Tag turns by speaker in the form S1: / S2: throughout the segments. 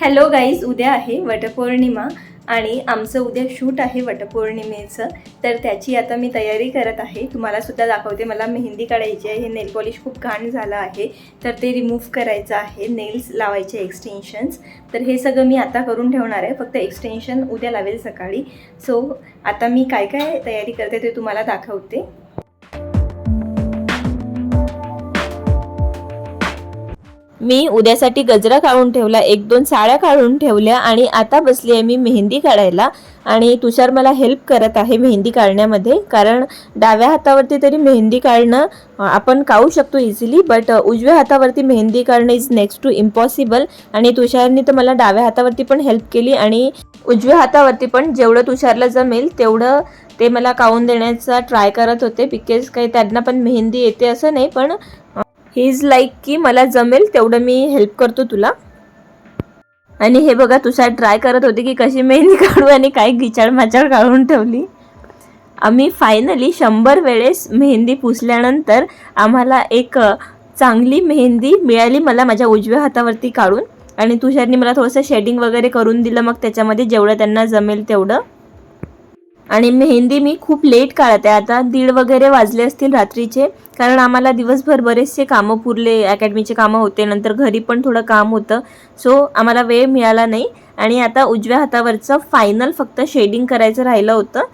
S1: Hello guys उद्या आहे वटपौर्णिमा आणि आमचं उद्या शूट आहे वटपौर्णिमेचं. तर त्याची आता मी तयारी करत आहे. तुम्हाला सुद्धा दाखवते मला मेहंदी काढायची आहे हे नेल पॉलिश खूप घाण झालं आहे. तर ते रिमूव्ह करायचं आहे नेल्स लावायचे एक्सटेन्शन्स तर हे सगळं मी आता करून ठेवणार आहे फक्त एक्सटेन्शन उद्या लावेल सकाळी. सो आता मी काय काय तयारी करते ते तुम्हाला दाखवते. मी उद्यासाठी गजरा काढून ठेवला एक दोन साड्या काढून ठेवल्या आणि आता बसली आहे मी मेहंदी काढायला. आणि तुषार मला हेल्प करत आहे मेहंदी काढण्यामध्ये कारण डाव्या हातावरती तरी मेहंदी काढणं आपण काढू शकतो इझिली बट उजव्या हातावरती मेहंदी काढणं इज नेक्स्ट टू इम्पॉसिबल आणि तुषारने तर मला डाव्या हातावरती पण हेल्प केली आणि उजव्या हातावरती पण जेवढं तुषारला जमेल तेवढं ते मला काढून देण्याचा ट्राय करत होते बिकॉज काही त्यांना पण मेहंदी येते असं नाही पण ही इज लाईक की मला जमेल तेवढं मी हेल्प करतो तुला. आणि हे बघा तुषार ट्राय करत होते की कशी मेहंदी काढू आणि काय गिचाड माचाड काढून ठेवली. आम्ही फायनली शंभर वेळेस मेहंदी पुसल्यानंतर आम्हाला एक चांगली मेहंदी मिळाली मला माझ्या उजव्या हातावरती काढून. आणि तुषारनी मला थोडंसं शेडिंग वगैरे करून दिलं मग त्याच्यामध्ये जेवढं त्यांना जमेल तेवढं. आणि मेहंदी मी खूप लेट काढत. आहे आता दीड वगैरे वाजले असतील रात्रीचे. कारण आम्हाला दिवसभर बरेचसे कामं पुरले अकॅडमीचे कामं होते नंतर घरी पण थोडं काम होतं. सो आम्हाला वेळ मिळाला नाही. आणि आता उजव्या हातावरचं फायनल फक्त शेडिंग करायचं राहिलं होतं.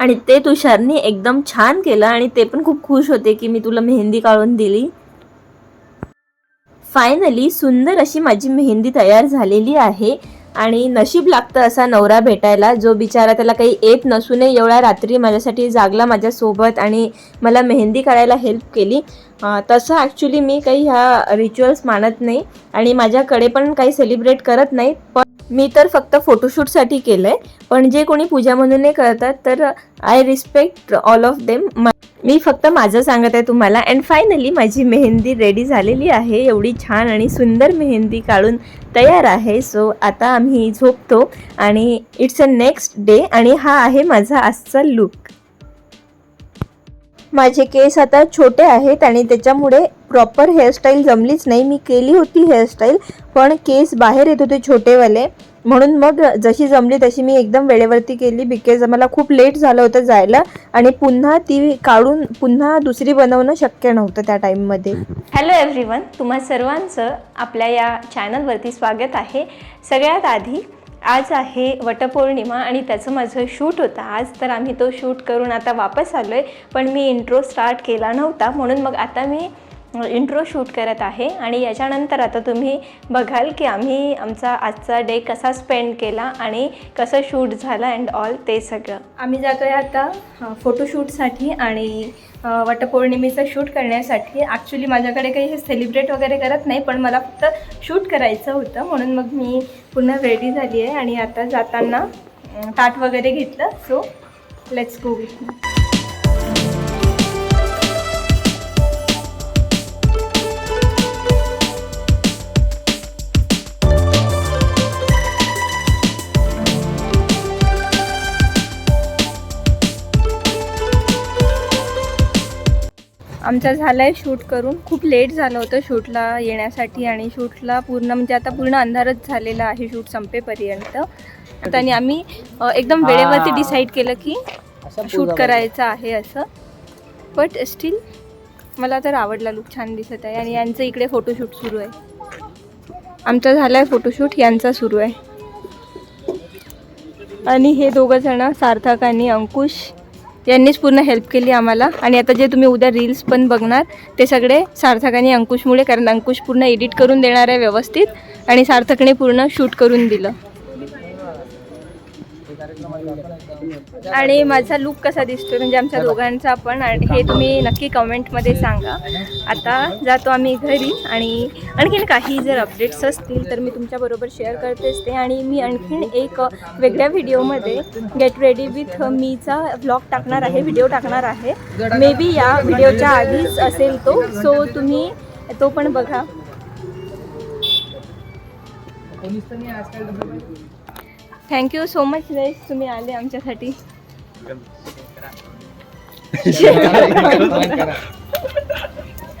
S1: आणि ते तुषारनी एकदम छान केलं आणि ते पण खूप खुश होते की मी तुला मेहंदी काढून दिली. फायनली सुंदर अशी माझी मेहंदी तयार झालेली आहे. आणि नशीब लागतं असा नवरा भेटायला. जो बिचारा त्याला काही येत नसूनही एवढ्या रात्री माझ्यासाठी जागला माझ्यासोबत आणि मला मेहंदी काढायला हेल्प केली. तसं ॲक्च्युली मी काही ह्या रिच्युअल्स मानत नाही आणि माझ्याकडे पण काही सेलिब्रेट करत नाही. पण मी तर फक्त फोटोशूटसाठी केलं आहे पण जे कोणी पूजा म्हणून करतात तर I respect all of them मी फक्त माझं सांगत आहे तुम्हाला. अँड फायनली माझी मेहंदी रेडी झालेली आहे. एवढी छान आणि सुंदर मेहंदी काढून तयार आहे. सो आता आम्ही झोपतो आणि इट्स अ नेक्स्ट डे आणि हा आहे माझा आजचा लुक माझे केस आता छोटे आहेत आणि त्याच्यामुळे प्रॉपर हेअरस्टाईल जमलीच नाही. मी केली होती हेअरस्टाईल पण केस बाहेर येत होते छोटेवाले. म्हणून मग जशी जमली तशी मी एकदम वेळेवरती केली बिकॉज मला खूप लेट झालं होतं जायला आणि पुन्हा ती काढून पुन्हा दुसरी बनवणं शक्य नव्हतं त्या टाईममध्ये हॅलो एव्हरीवन तुम्हा सर्वांचं आपल्या या चॅनलवरती स्वागत आहे. सगळ्यात आधी आज आहे वटपौर्णिमा आणि त्याचं माझं शूट होतं. आज तर आम्ही तो शूट करून आता वापस आलो आहे पण मी इंट्रो स्टार्ट केला नव्हता. म्हणून मग आता मी इंट्रो शूट करत आहे. आणि याच्यानंतर आता तुम्ही बघाल की आम्ही आमचा आजचा डे कसा स्पेंड केला आणि कसं शूट झालं अँड ऑल ते सगळं. आम्ही जातो आहे आता फोटोशूटसाठी आणि वटपौर्णिमेचं शूट करण्यासाठी. ॲक्च्युली माझ्याकडे काही हे सेलिब्रेट वगैरे करत नाही पण मला फक्त शूट करायचं होतं. म्हणून मग मी पुन्हा रेडी झाली आहे आणि आता जाताना ताट वगैरे घेतलं. सो लेट्स गो विथ आमचा झाला आहे शूट करून. खूप लेट झालं होतं शूटला येण्यासाठी आणि शूटला पूर्ण म्हणजे आता पूर्ण अंधारच झालेला आहे शूट संपेपर्यंत. आणि आम्ही एकदम वेळेवरती डिसाईड केलं की शूट करायचं आहे असं. बट स्टील मला तर आवडला लुक छान दिसत आहे आणि यांचं इकडे फोटोशूट सुरू आहे. आमचा झाला आहे फोटोशूट यांचा सुरू आहे. आणि हे दोघं जण सार्थक आणि अंकुश यांनीच पूर्ण हेल्प केली आम्हाला. आणि आता जे तुम्ही उद्या रील्स पण बघणार ते सगळे सार्थक आणि अंकुशमुळे कारण अंकुश पूर्ण एडिट करून देणार आहे व्यवस्थित. आणि सार्थकने पूर्ण शूट करून दिलं. आणि माझा लुक कसा दिसतोय? म्हणजे आमच्या दोघांचा पण आणि हे तुम्ही नक्की कमेंटमध्ये सांगा. आता जातो आम्ही घरी आणि आणखीन काही जर अपडेट्स असतील तर मी तुमच्याबरोबर शेअर करतेच ते. आणि मी आणखीन एक वेगळ्या व्हिडिओमध्ये गेट रेडी विथ मीचा व्लॉग टाकणार आहे व्हिडिओ टाकणार आहे. मे बी या व्हिडिओच्या आधीच असेल तो. सो तुम्ही तो पण बघा. थँक्यू सो मच गाईज तुम्ही आले आमच्यासाठी.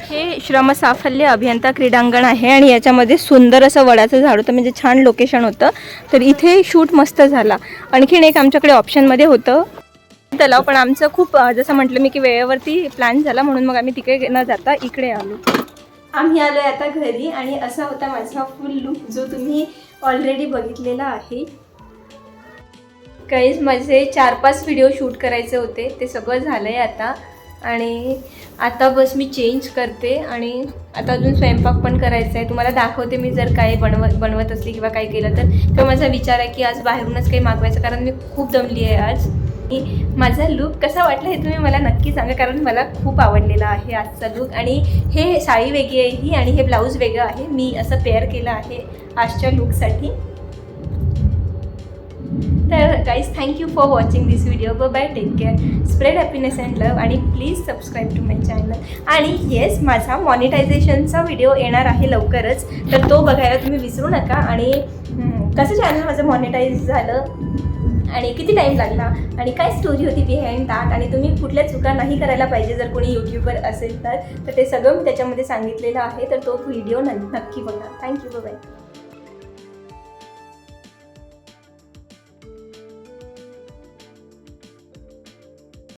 S1: हे श्रम साफल्य अभियंता क्रीडांगण आहे आणि याच्यामध्ये सुंदर असं वडाचं झाड होतं म्हणजे छान लोकेशन होतं. तर इथे शूट मस्त झाला. आणखीन एक आमच्याकडे ऑप्शनमध्ये होतं. तलाव पण आमचं खूप जसं म्हटलं मी की वेळेवरती प्लॅन झाला म्हणून मग आम्ही तिकडे न जाता इकडे आलो. आम्ही आलो आता घरी आणि असा होता माझा फुल लुक जो तुम्ही ऑलरेडी बघितलेला आहे. काहीच माझे चार पाच व्हिडिओ शूट करायचे होते. ते सगळं झालं आहे आता. आणि आता बस मी चेंज करते आणि आता अजून स्वयंपाक पण करायचा आहे. तुम्हाला दाखवते मी जर काय बनवत बनवत असली किंवा काही केलं तर. तो माझा विचार आहे की आज बाहेरूनच काही मागवायचं कारण मी खूप दमली आहे आज. माझा लुक कसा वाटला हे तुम्ही मला नक्की सांगा कारण मला खूप आवडलेला आहे आजचा लुक आणि हे साडी वेगळी आहे ही आणि हे ब्लाऊज वेगळं आहे. मी असं पेअर केलं आहे आजच्या लुकसाठी guys thank you for watching this video ब bye take care spread happiness and love आणि please subscribe to my channel आणि येस माझा मॉनिटायझेशनचा व्हिडिओ येणार आहे लवकरच. तर तो बघायला तुम्ही विसरू नका. आणि कसं चॅनल माझं मॉनिटाईज झालं? आणि किती टाईम लागला? आणि काय स्टोरी होती बिहाइंड दॅट आणि तुम्ही कुठल्या चुका नाही करायला पाहिजे जर कोणी यूट्यूबर असेल तर. तर ते सगळं मी त्याच्यामध्ये सांगितलेलं आहे. तर तो व्हिडिओ नक्की बघा. Thank you bye